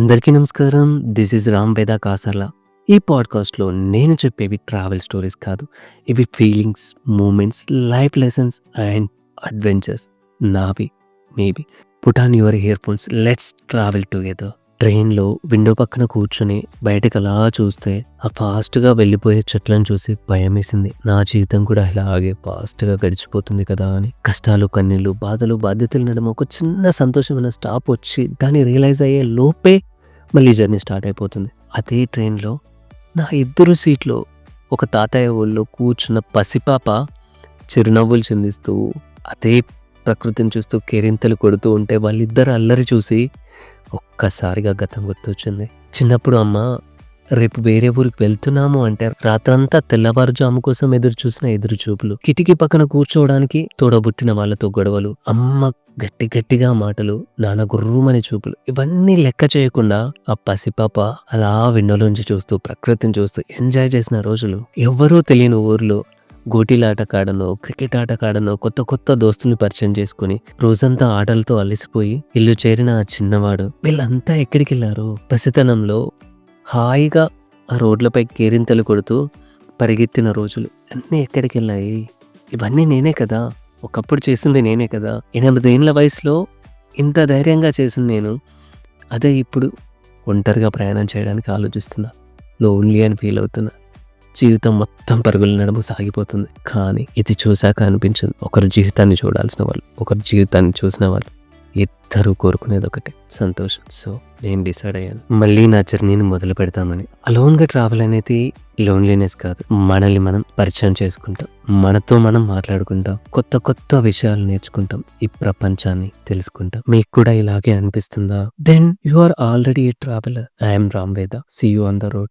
అందరికీ నమస్కారం. This is Ram వేద కాసర్లా ఈ పాడ్కాస్ట్లో నేను చెప్పేవి ట్రావెల్ స్టోరీస్ కాదు. ఇవి feelings moments life lessons and adventures నావి maybe. Put on your earphones let's travel together ట్రైన్లో విండో పక్కన కూర్చొని బయటకు అలా చూస్తే ఆ ఫాస్ట్గా వెళ్ళిపోయే చెట్లను చూసి భయం వేసింది. నా జీవితం కూడా ఇలాగే ఫాస్ట్గా గడిచిపోతుంది కదా అని. కష్టాలు కన్నీళ్ళు బాధలు బాధ్యతలు నడమ ఒక చిన్న సంతోషమైన స్టాప్ వచ్చి దాన్ని రియలైజ్ అయ్యే లోపే మళ్ళీ జర్నీ స్టార్ట్ అయిపోతుంది. అదే ట్రైన్లో నా ఇద్దరు సీట్లో ఒక తాతయ్య ఊళ్ళో కూర్చున్న పసిపాప చిరునవ్వులు చిందిస్తూ అదే ప్రకృతిని చూస్తూ కేరింతలు కొడుతూ ఉంటే వాళ్ళిద్దరు అల్లరి చూసి ఒక్కసారిగా గతం గుర్తొచ్చింది. చిన్నప్పుడు అమ్మ రేపు వేరే ఊరికి వెళ్తున్నాము అంటే రాత్రంతా తెల్లవారుజాము కోసం ఎదురు చూసిన ఎదురు చూపులు. కిటికీ పక్కన కూర్చోవడానికి తోడబుట్టిన వాళ్ళతో గొడవలు. అమ్మ గట్టి గట్టిగా మాటలు నాన్న గుర్రుమని చూపులు ఇవన్నీ లెక్క చేయకుండా ఆ పసిపాప అలా విండోలోంచి చూస్తూ ప్రకృతిని చూస్తూ ఎంజాయ్ చేసిన రోజులు. ఎవ్వరూ తెలియని ఊర్లో గోటీలాట కాడనో క్రికెట్ ఆట కాడనో కొత్త కొత్త దోస్తుల్ని పరిచయం చేసుకుని రోజంతా ఆటలతో అలసిపోయి ఇల్లు చేరిన ఆ చిన్నవాడు వీళ్ళంతా ఎక్కడికి వెళ్ళారు పసితనంలో హాయిగా ఆ రోడ్లపై కేరింతలు కొడుతూ పరిగెత్తిన రోజులు అన్నీ ఎక్కడికి వెళ్ళాయి ఇవన్నీ నేనే కదా? ఒకప్పుడు చేసింది నేనే కదా. ఎనిమిదేళ్ళ వయసులో ఇంత ధైర్యంగా చేసింది నేను. అదే ఇప్పుడు ఒంటరిగా ప్రయాణం చేయడానికి ఆలోచిస్తున్నా. లోన్లీ అని ఫీల్ అవుతున్నా. జీవితం మొత్తం పరుగుల నడుము సాగిపోతుంది. కానీ ఇది చూశాక అనిపించింది. ఒకరి జీవితాన్ని చూడాల్సిన వాళ్ళు ఒకరి జీవితాన్ని చూసిన వాళ్ళు ఇద్దరు కోరుకునేది ఒకటే సంతోషం. సో నేను డిసైడ్ అయ్యాను. మళ్ళీ నా జర్నీని మొదలు పెడతామని. అలోన్గా ట్రావెల్ అనేది లోన్లీనెస్ కాదు మనల్ని మనం పరిచయం చేసుకుంటాం. మనతో మనం మాట్లాడుకుంటాం. కొత్త కొత్త విషయాలు నేర్చుకుంటాం. ఈ ప్రపంచాన్ని తెలుసుకుంటాం. మీకు కూడా ఇలాగే అనిపిస్తుందా? Then you are already a traveller I'm Ram Veda see you on the road